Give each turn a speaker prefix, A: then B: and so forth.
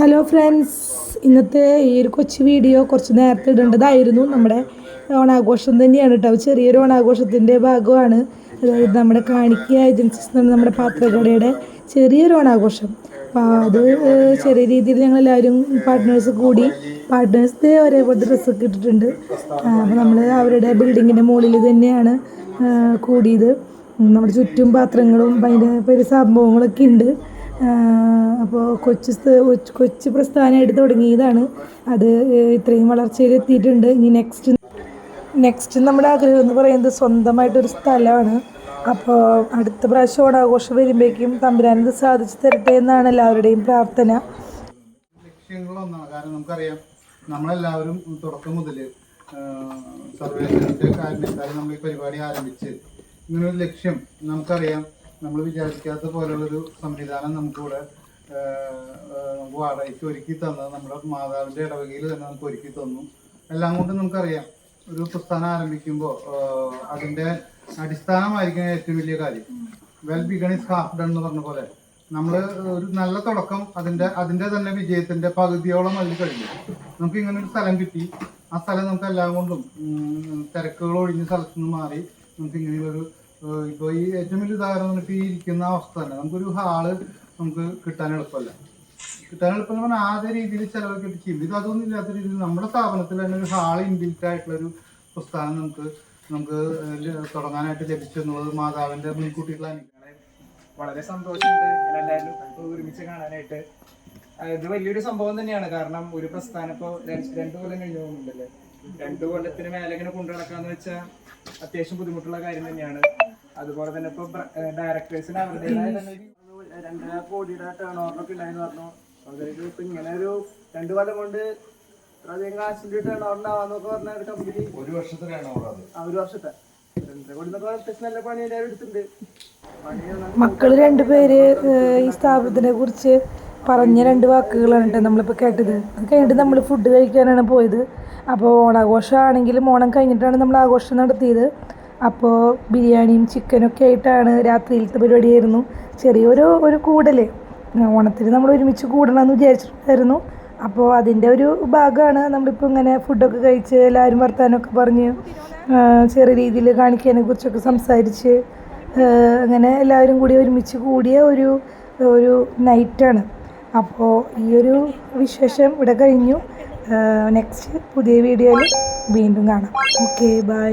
A: Hello friends ഇന്നത്തെ ഈ ഒരു കൊച്ചു വീഡിയോ കുറച്ച് നേരത്തെ ഇടേണ്ടതായിരുന്നു. നമ്മുടെ ഓണാഘോഷം തന്നെയാണ് കേട്ടോ. ചെറിയൊരു ഓണാഘോഷത്തിന്റെ ഭാഗമാണ്. അതായത് നമ്മുടെ കാണിക്ക ഏജൻസീസ് എന്ന് നമ്മുടെ പാത്രക്കടയുടെ ചെറിയൊരു ഓണാഘോഷം. അപ്പോൾ അത് ചെറിയ രീതിയിൽ ഞങ്ങൾ എല്ലാവരും പാർട്ട്നേഴ്സ് കൂടി പാർട്ട്നേഴ്സ് ഒരേപോലത്തെ ഡ്രസ്സൊക്കെ ഇട്ടിട്ടുണ്ട്. അപ്പോൾ നമ്മൾ അവരുടെ ബിൽഡിങ്ങിന്റെ മുകളിൽ തന്നെയാണ് കൂടിയത്. നമ്മുടെ ചുറ്റും പാത്രങ്ങളും അതിന്റെ പേര് സംഭവങ്ങളൊക്കെ ഉണ്ട്. അപ്പോൾ കൊച്ചു കൊച്ചു പ്രസ്ഥാനം എടുത്തു തുടങ്ങിയതാണ്. അത് ഇത്രയും വളർച്ചയിൽ എത്തിയിട്ടുണ്ട്. ഇനി നെക്സ്റ്റ് നെക്സ്റ്റ് നമ്മുടെ ആഗ്രഹം എന്ന് പറയുന്നത് സ്വന്തമായിട്ടൊരു സ്ഥലമാണ്. അപ്പോൾ അടുത്ത പ്രാവശ്യം ഓണാഘോഷം വരുമ്പോഴേക്കും തമ്പുരാനത് സാധിച്ചു തരട്ടെ എന്നാണ് എല്ലാവരുടെയും പ്രാർത്ഥന.
B: ലക്ഷ്യങ്ങളൊന്നാണ്. കാരണം നമുക്കറിയാം നമ്മളെല്ലാവരും തുടക്കം മുതൽ സർവേശ്വരന്റെ കാരണത്താൽ നമ്മൾ ഈ പരിപാടി ആരംഭിച്ച് ഇങ്ങനൊരു ലക്ഷ്യം നമുക്കറിയാം. നമ്മൾ വിചാരിക്കാത്ത പോലുള്ളൊരു സംവിധാനം നമുക്കിവിടെ നമുക്ക് വാടകയ്ക്ക് ഒരുക്കി തന്നത് നമ്മുടെ മാതാവിന്റെ ഇടവകയിൽ തന്നെ നമുക്ക് ഒരുക്കി തന്നു. എല്ലാം കൊണ്ടും നമുക്കറിയാം ഒരു പ്രസ്ഥാനം ആരംഭിക്കുമ്പോൾ അതിന്റെ അടിസ്ഥാനമായിരിക്കും ഏറ്റവും വലിയ കാര്യം. Well begun is half done എന്ന് പറഞ്ഞ പോലെ നമ്മൾ ഒരു നല്ല തുടക്കം അതിന്റെ അതിന്റെ തന്നെ വിജയത്തിന്റെ പകുതിയോളം അതിൽ കഴിഞ്ഞു. നമുക്ക് ഇങ്ങനെ ഒരു സ്ഥലം കിട്ടി. ആ സ്ഥലം നമുക്ക് എല്ലാം കൊണ്ടും തിരക്കുകൾ ഒഴിഞ്ഞ സ്ഥലത്ത് നിന്ന് മാറി നമുക്ക് ഇങ്ങനെയുള്ളൊരു ഏഹ്, ഇപ്പൊ ഈ ഏറ്റവും വലിയ ഉദാഹരണം ഇപ്പൊ ഈ ഇരിക്കുന്ന അവസ്ഥ തന്നെ. നമുക്കൊരു ഹാൾ നമുക്ക് കിട്ടാൻ എളുപ്പമല്ല. കിട്ടാൻ എളുപ്പം പറഞ്ഞാൽ ആദ്യ രീതിയിൽ ചിലവൊക്കെ ചെയ്യും. ഇത് അതൊന്നും ഇല്ലാത്ത രീതിയിൽ നമ്മുടെ സ്ഥാപനത്തിൽ തന്നെ ഒരു ഹാൾ ഇൻബിൽറ്റ് ആയിട്ടുള്ള ഒരു പ്രസ്ഥാനം നമുക്ക് നമുക്ക് തുടങ്ങാനായിട്ട് തുടങ്ങാനായിട്ട് ലഭിച്ചെന്നുള്ളത് മാതാവിന്റെ മുൻകൂട്ടികളാണ്
C: വളരെ സന്തോഷമുണ്ട്. ഒരുമിച്ച് കാണാനായിട്ട്. ഇത് വലിയൊരു സംഭവം തന്നെയാണ്. കാരണം ഒരു പ്രസ്ഥാനം ഇപ്പൊ രണ്ട് രണ്ടു കൊല്ലം കഴിഞ്ഞു പോകുന്നുണ്ടല്ലേ? രണ്ടു കൊല്ലത്തിന് മേലെ ഇങ്ങനെ കൊണ്ടു നടക്കാന്ന് വെച്ചാൽ അത്യാവശ്യം ബുദ്ധിമുട്ടുള്ള കാര്യം തന്നെയാണ്. അതുപോലെ തന്നെ ഇപ്പൊ ഡയറക്ടേഴ്സിന് അവരുടേതായ രണ്ടര കോടിയുടെ ടേൺ ഓവറൊക്കെ ഉണ്ടായെന്ന് പറഞ്ഞു. അതായത് ഇപ്പൊ ഇങ്ങനെ ഒരു രണ്ടു കൊല്ലം കൊണ്ട് അധികം കാശിന്റെ ടേൺ ഓവർ ഉണ്ടാവാന്നൊക്കെ പറഞ്ഞ ഒരു കമ്പനി
B: ഒരു വർഷത്തെ
C: ആ ഒരു വർഷത്തെ. രണ്ടര കോടി എന്നൊക്കെ അത്യാവശ്യം നല്ല പണി എല്ലാവരും എടുത്തിട്ടുണ്ട്.
A: മക്കൾ രണ്ടുപേര് ഈ സ്ഥാപനത്തിനെ കുറിച്ച് പറഞ്ഞ രണ്ട് വാക്കുകളാണ് കേട്ടോ നമ്മളിപ്പോൾ കേട്ടത്. അത് കഴിഞ്ഞിട്ട് നമ്മൾ ഫുഡ് കഴിക്കാനാണ് പോയത്. അപ്പോൾ ഓണാഘോഷമാണെങ്കിലും ഓണം കഴിഞ്ഞിട്ടാണ് നമ്മൾ ആഘോഷം നടത്തിയത്. അപ്പോൾ ബിരിയാണിയും ചിക്കനൊക്കെ ആയിട്ടാണ് രാത്രിയിലത്തെ പരിപാടിയായിരുന്നു. ചെറിയൊരു ഒരു കൂടൽ ഓണത്തിന് നമ്മൾ ഒരുമിച്ച് കൂടണമെന്ന് വിചാരിച്ചിട്ടുണ്ടായിരുന്നു അപ്പോൾ അതിന്റെ ഒരു ഭാഗമാണ് നമ്മളിപ്പോൾ ഇങ്ങനെ ഫുഡൊക്കെ കഴിച്ച് എല്ലാവരും വർത്താനമൊക്കെ പറഞ്ഞ് ചെറിയ രീതിയിൽ കാണിക്കാനെ കുറിച്ചൊക്കെ സംസാരിച്ച് അങ്ങനെ എല്ലാവരും കൂടി ഒരുമിച്ച് കൂടിയ ഒരു ഒരു നൈറ്റാണ് അപ്പോൾ ഈ ഒരു വിശേഷം ഇവിടെ കഴിഞ്ഞു. നെക്സ്റ്റ് പുതിയ വീഡിയോയിൽ വീണ്ടും കാണാം. Okay bye